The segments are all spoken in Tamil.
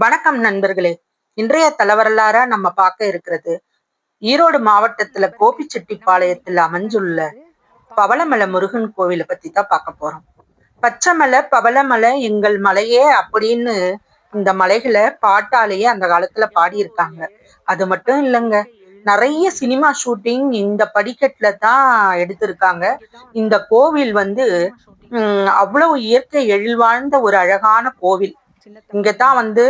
வணக்கம் நண்பர்களே. இன்றைய தலைவரலாரா நம்ம பார்க்க இருக்கிறது ஈரோடு மாவட்டத்துல கோபிச்செட்டிப்பாளையத்தில் அமைஞ்சுள்ள பவளமலை முருகன் கோவிலை பத்தி தான் பார்க்க போறோம். பச்சைமலை பவளமலை எங்கள் மலையே அப்படின்னு இந்த மலைகளை பாட்டாலேயே அந்த காலத்துல பாடியிருக்காங்க. அது மட்டும் இல்லைங்க நிறைய சினிமா ஷூட்டிங் இந்த படிக்கட்டுல தான் எடுத்திருக்காங்க. இந்த கோவில் வந்து அவ்வளவு இயற்கை எழில்வாழ்ந்த ஒரு அழகான கோவில். இங்கதான் வந்து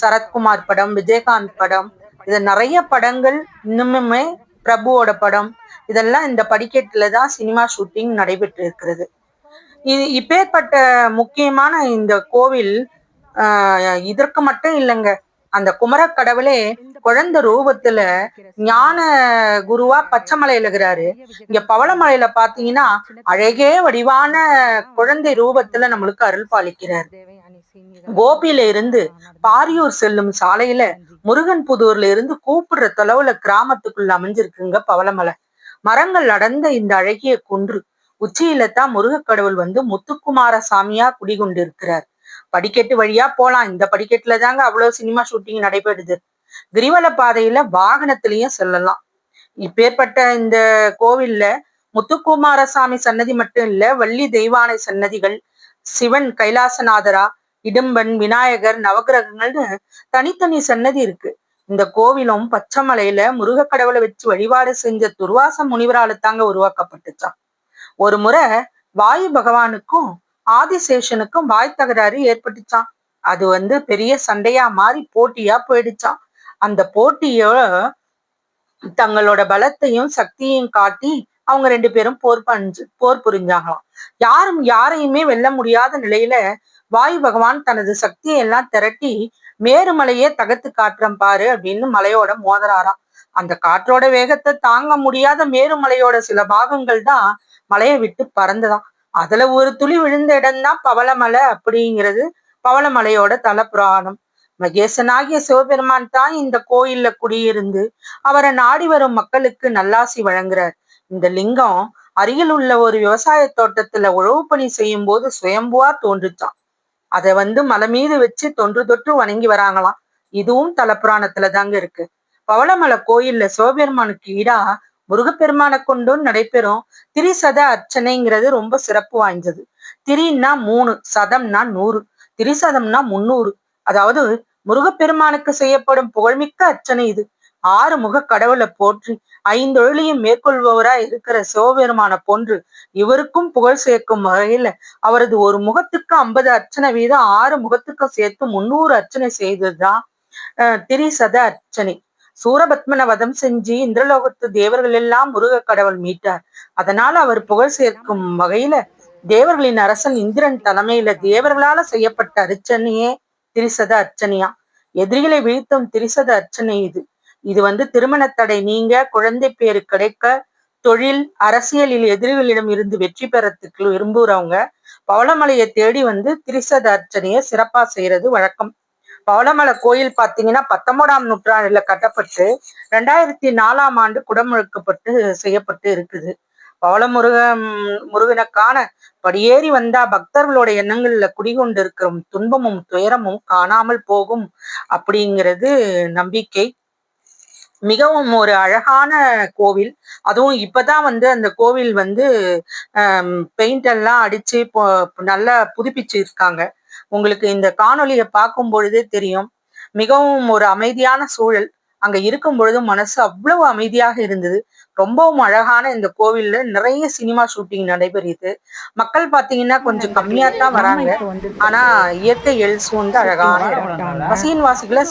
சரத்குமார் படம் விஜயகாந்த் படம். இது நிறைய படங்கள் இன்னுமுமே பிரபுவோட படம். இதெல்லாம் இந்த படிக்கட்டுல தான் சினிமா ஷூட்டிங் நடைபெற்று இருக்கிறது இது இப்பேற்பட்ட முக்கியமான இந்த கோவில் இதற்கு மட்டும் இல்லைங்க. அந்த குமர கடவுளே குழந்தை ரூபத்துல ஞான குருவா பச்சைமலையில இருக்கிறாரு. இங்க பவளமலையில பாத்தீங்கன்னா அழகே வடிவான குழந்தை ரூபத்துல நம்மளுக்கு அருள் பாலிக்கிறார். கோபியில இருந்து பாரியூர் செல்லும் சாலையில முருகன் புதூர்ல இருந்து கூப்பிடுற தொலைவுல கிராமத்துக்குள்ள அமைஞ்சிருக்குங்க பவளமலை. மரங்கள் அடர்ந்த இந்த அழகிய குன்று. உச்சியில தான் முருகக்கடவுள் வந்து முத்துக்குமார சாமியா குடிகொண்டு இருக்கிறார் படிக்கட்டு வழியா போலாம். இந்த படிக்கட்டுல தாங்க அவ்வளவு சினிமா ஷூட்டிங் நடைபெறுது. கிரிவல பாதையில வாகனத்திலையும் செல்லலாம். இப்பேற்பட்ட இந்த கோவில்ல முத்துக்குமாரசாமி சன்னதி மட்டும் இல்ல வள்ளி தெய்வானை சன்னதிகள் சிவன் கைலாசநாதரா இடும்பன் விநாயகர் நவகிரகங்கள்னு தனித்தனி சன்னதி இருக்கு. இந்த கோவிலும் பச்சைமலையில முருக கடவுளை வச்சு வழிபாடு செஞ்ச துர்வாச முனிவரால தாங்க உருவாக்கப்பட்டுச்சான் ஒரு முறை வாயு பகவானுக்கும் ஆதிசேஷனுக்கும் வாய் தகராறு ஏற்பட்டுச்சான் அது வந்து பெரிய சண்டையா மாறி போட்டியா போயிடுச்சான் அந்த போட்டிய தங்களோட பலத்தையும் சக்தியையும் காட்டி அவங்க ரெண்டு பேரும் போர் பஞ்சு போர் புரிஞ்சாங்களாம். யாரும் யாரையுமே வெல்ல முடியாத நிலையில வாயு பகவான் தனது சக்தியை எல்லாம் திரட்டி மேருமலையே தகத்து காற்றம் பாரு அப்படின்னு மலையோட மோதராராம் அந்த காற்றோட வேகத்தை தாங்க முடியாத மேருமலையோட சில பாகங்கள் தான் மலையை விட்டு பறந்துதான் அதுல ஒரு துளி விழுந்த இடம்தான் பவளமலை அப்படிங்கிறது பவளமலையோட தல புராணம் மகேசனாகிய சிவபெருமான் தான் இந்த கோயில்ல குடியிருந்து அவரை நாடி வரும் மக்களுக்கு நல்லாசி வழங்குறார். இந்த லிங்கம் அருகில் உள்ள ஒரு விவசாய தோட்டத்துல உழவு பணி செய்யும் போது சுயம்புவா தோன்றுச்சான் அதை வந்து மலை மீது வச்சு தொன்று தொற்று வணங்கி வராங்களாம். இதுவும் தலப்புராணத்துல தாங்க இருக்கு. பவளமலை கோயில்ல சிவபெருமானுக்கு ஈடா முருகப்பெருமானை கொண்டும் நடைபெறும் திரிசத அர்ச்சனைங்கிறது ரொம்ப சிறப்பு வாய்ந்தது. திரின்னா மூணு சதம்னா நூறு திரிசதம்னா முன்னூறு. அதாவது முருகப்பெருமானுக்கு செய்யப்படும் புகழ்மிக்க அர்ச்சனை இது. ஆறு முக கடவுளை போற்றி ஐந்தொழிலையும் மேற்கொள்பவரா இருக்கிற சிவபெருமான போன்று இவருக்கும் புகழ் சேர்க்கும் வகையில அவரது ஒரு முகத்துக்கு ஐம்பது அர்ச்சனை வீதம் ஆறு முகத்துக்கும் சேர்த்து முன்னூறு அர்ச்சனை செய்ததுதான் திரிசத அர்ச்சனை. சூரபத்மன வதம் செஞ்சு இந்திரலோகத்து தேவர்கள் எல்லாம் முருக கடவுள் மீட்டார். அதனால அவர் புகழ் சேர்க்கும் வகையில தேவர்களின் அரசன் இந்திரன் தலைமையில தேவர்களால செய்யப்பட்ட அர்ச்சனையே திரிசத அர்ச்சனையா எதிரிகளை வீழ்த்தும் திரிசத அர்ச்சனை இது. இது வந்து திருமண தடை நீங்க குழந்தை பேரு கிடைக்க தொழில் அரசியலில் எதிரிகளிடம் இருந்து வெற்றி பெறத்துக்கு விரும்புகிறவங்க பவளமலையை தேடி வந்து திரிசத அர்ச்சனையை சிறப்பா செய்யறது வழக்கம். பவளமலை கோயில் பாத்தீங்கன்னா பத்தொன்பதாம் நூற்றாண்டுல கட்டப்பட்டு ரெண்டாயிரத்தி நாலாம் ஆண்டு குடமுழுக்கப்பட்டு செய்யப்பட்டு இருக்குது. பவளமுருகன் முருகனுக்கான படியேறி வந்தா பக்தர்களோட எண்ணங்கள்ல குடிகொண்டு இருக்கிற துன்பமும் துயரமும் காணாமல் போகும் அப்படிங்கிறது நம்பிக்கை. மிகவும் ஒரு அழகான கோவில். அதுவும் இப்பதான் வந்து அந்த கோவில் வந்து பெயிண்ட் எல்லாம் அடிச்சு நல்லா புதுப்பிச்சு இருக்காங்க உங்களுக்கு இந்த காணொலியை பார்க்கும் பொழுதே தெரியும். மிகவும் ஒரு அமைதியான சூழல். அங்க இருக்கும் பொழுது மனசு அவ்வளவு அமைதியாக இருந்தது. ரொம்பவும் அழகான இந்த கோவில்ல நிறைய சினிமா ஷூட்டிங் நடைபெறுது. மக்கள் பாத்தீங்கன்னா கொஞ்சம் கம்மியா தான் வராங்க ஆனா இயற்கை எழில் சூழ்ந்து அழகான இடம். பசியின் வாசிகளை